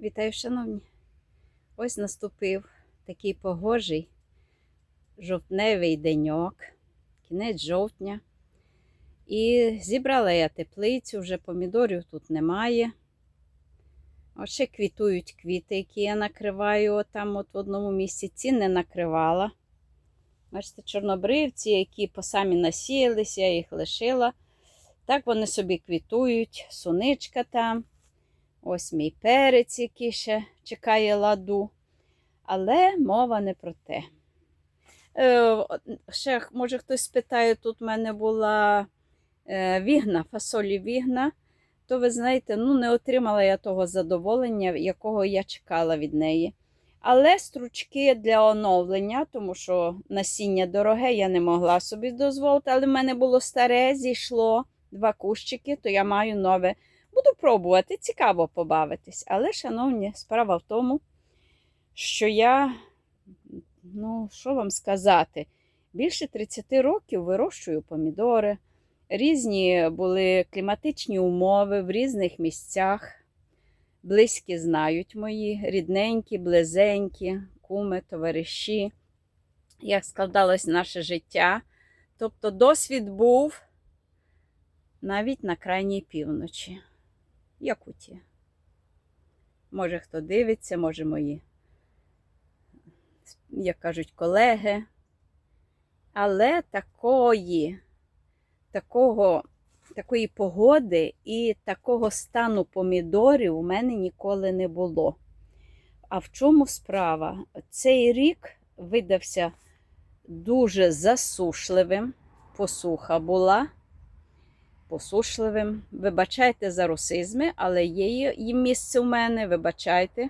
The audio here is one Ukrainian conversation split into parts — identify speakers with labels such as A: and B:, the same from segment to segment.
A: Вітаю, шановні! Ось наступив такий погожий жовтневий деньок, кінець жовтня. І зібрала я теплицю, вже помідорів тут немає. Ось ще квітують квіти, які я накриваю там от в одному місці. Ці не накривала. Бачите, чорнобривці, які по самі насіялися, я їх лишила. Так вони собі квітують, суничка там. Ось мій перець, який ще чекає ладу. Але мова не про те. Е, ще, може, хтось спитає, тут в мене була е, вігна, фасолі вігна, то ви знаєте, ну, не отримала я того задоволення, якого я чекала від неї. Але стручки для оновлення, тому що насіння дороге, я не могла собі дозволити, але в мене було старе, зійшло два кущики, то я маю нове. Буду пробувати, цікаво побавитись. Але, шановні, справа в тому, що я, ну, що вам сказати, більше 30 років вирощую помідори. Різні були кліматичні умови в різних місцях. Близькі знають мої, рідненькі, близенькі, куми, товариші, як складалось наше життя. Тобто досвід був навіть на крайній півночі. Якутія. Може, хто дивиться, може мої, як кажуть, колеги. Але такої, такого, такої погоди і такого стану помідорів у мене ніколи не було. А в чому справа? Цей рік видався дуже засушливим, посуха була посушливим. Вибачайте за русизми, але є їм місце в мене, вибачайте.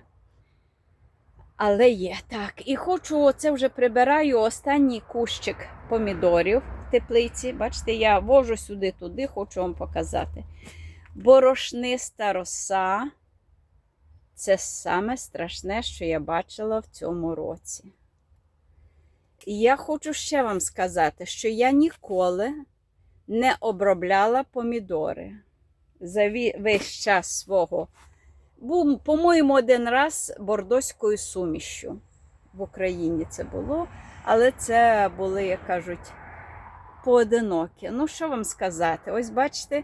A: Але є так. І хочу, оце вже прибираю останній кущик помідорів в теплиці. Бачите, я вожу сюди-туди, хочу вам показати. Борошниста роса це саме страшне, що я бачила в цьому році. І я хочу ще вам сказати, що я ніколи не обробляла помідори за весь час свого. Був, по-моєму, один раз бордоською сумішю. В Україні це було, але це були, як кажуть, поодинокі. Ну, що вам сказати? Ось бачите,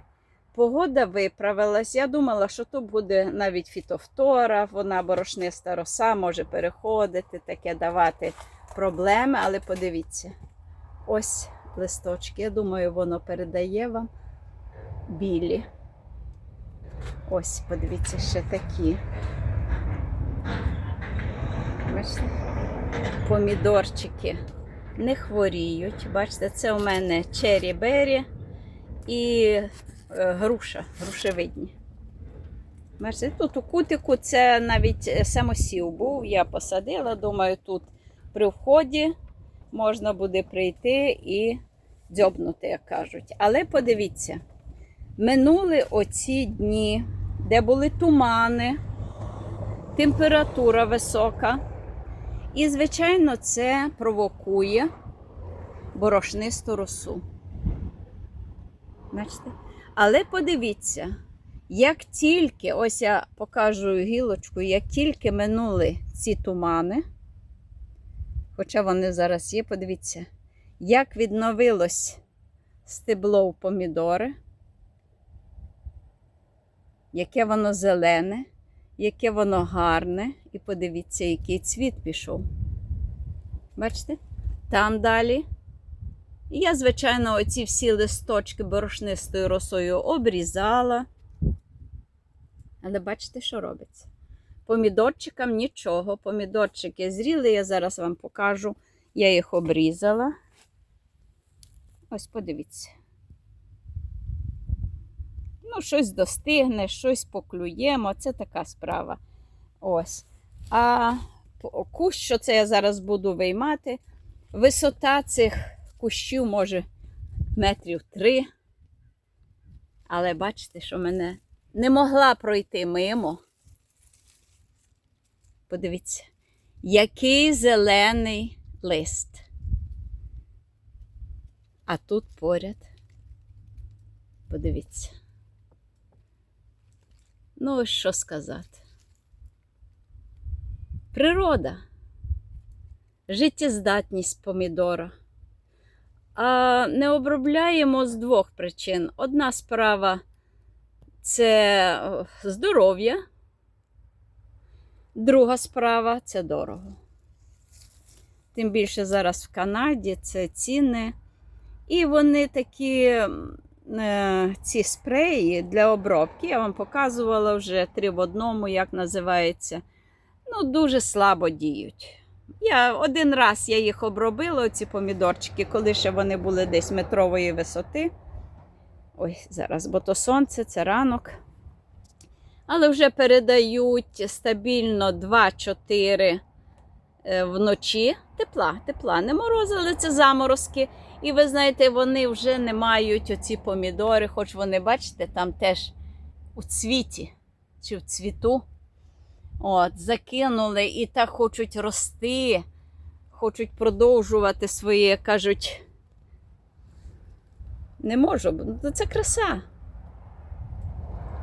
A: погода виправилась. Я думала, що тут буде навіть фітофтора, вона борошниста роса може переходити, таке давати проблеми, але подивіться, ось листочки. Я думаю, воно передає вам білі. Ось, подивіться, ще такі. Бачите? Помідорчики не хворіють. Бачите, це у мене чері-бері і е, груша, грушевидні. Бачите, тут у кутику це навіть самосів був. Я посадила, думаю, тут при вході можна буде прийти і дзьобнути, як кажуть. Але подивіться, минули оці дні, де були тумани, температура висока. І, звичайно, це провокує борошнисту росу. Бачите? Але подивіться, як тільки, ось я покажу гілочку, як тільки минули ці тумани, хоча вони зараз є, подивіться, як відновилось стебло у помідори, яке воно зелене, яке воно гарне. І подивіться, який цвіт пішов. Бачите? Там далі. І я, звичайно, оці всі листочки борошнистою росою обрізала. Але бачите, що робиться? Помідорчикам нічого. Помідорчики зріли, я зараз вам покажу. Я їх обрізала. Ось подивіться. Ну, щось достигне, щось поклюємо. Це така справа. Ось. А кущ, що це я зараз буду виймати, висота цих кущів може метрів три. Але бачите, що мене не могла пройти мимо. Подивіться, який зелений лист. А тут поряд. Подивіться. Ну, ось що сказати. природа, життєздатність помідора. А не обробляємо з двох причин. Одна справа це е, здоров'я, друга справа це дорого. Тим більше зараз в Канаді це ціни. І вони такі е, ці спреї для обробки. Я вам показувала вже три в одному, як називається. Ну, дуже слабо діють. Я один раз я їх обробила, ці помідорчики, коли ще вони були десь метрової висоти. Ой, зараз, бо то сонце, це ранок. Але вже передають стабільно 2-4 е, вночі. Тепла, тепла. Не морози, але це заморозки. І ви знаєте, вони вже не мають оці помідори, хоч вони, бачите, там теж у цвіті чи в цвіту. От, закинули і так хочуть рости, хочуть продовжувати своє, кажуть. Не можу, це краса.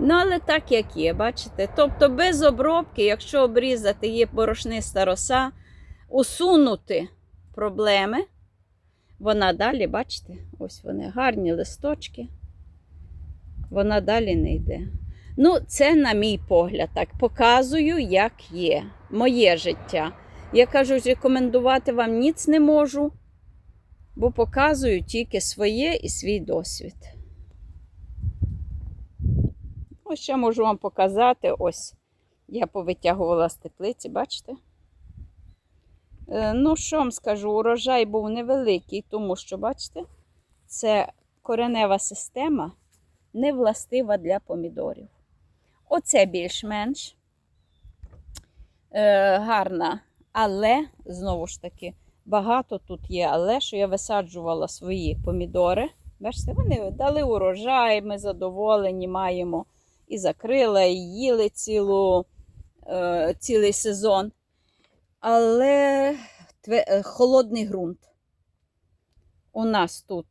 A: Ну, але так, як є, бачите? Тобто без обробки, якщо обрізати є борошниста роса, усунути проблеми, вона далі, бачите, ось вони гарні листочки, вона далі не йде. Ну, це, на мій погляд, так. Показую, як є. Моє життя. Я кажу, рекомендувати вам ніц не можу, бо показую тільки своє і свій досвід. Ось ще можу вам показати. Ось я повитягувала з теплиці, бачите? Е, Ну, що вам скажу, урожай був невеликий, тому що, бачите, це коренева система не властива для помідорів. Оце більш-менш е, гарна, але, знову ж таки, багато тут є, але що я висаджувала свої помідори. Бачите, вони дали урожай, ми задоволені, маємо і закрила, і їли цілу, е, цілий сезон. Але е, холодний ґрунт. У нас тут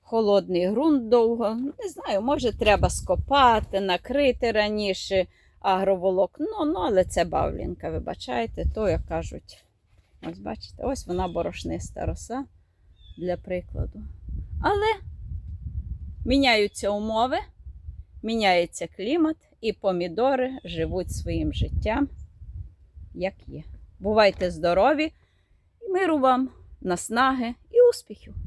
A: холодний ґрунт довго. Не знаю, може, треба скопати, накрити раніше агроволокно, ну, але це бавлінка, вибачайте, то, як кажуть. Ось бачите, ось вона борошниста роса для прикладу. Але міняються умови, міняється клімат, і помідори живуть своїм життям, як є. Бувайте здорові, миру вам, наснаги і успіхів!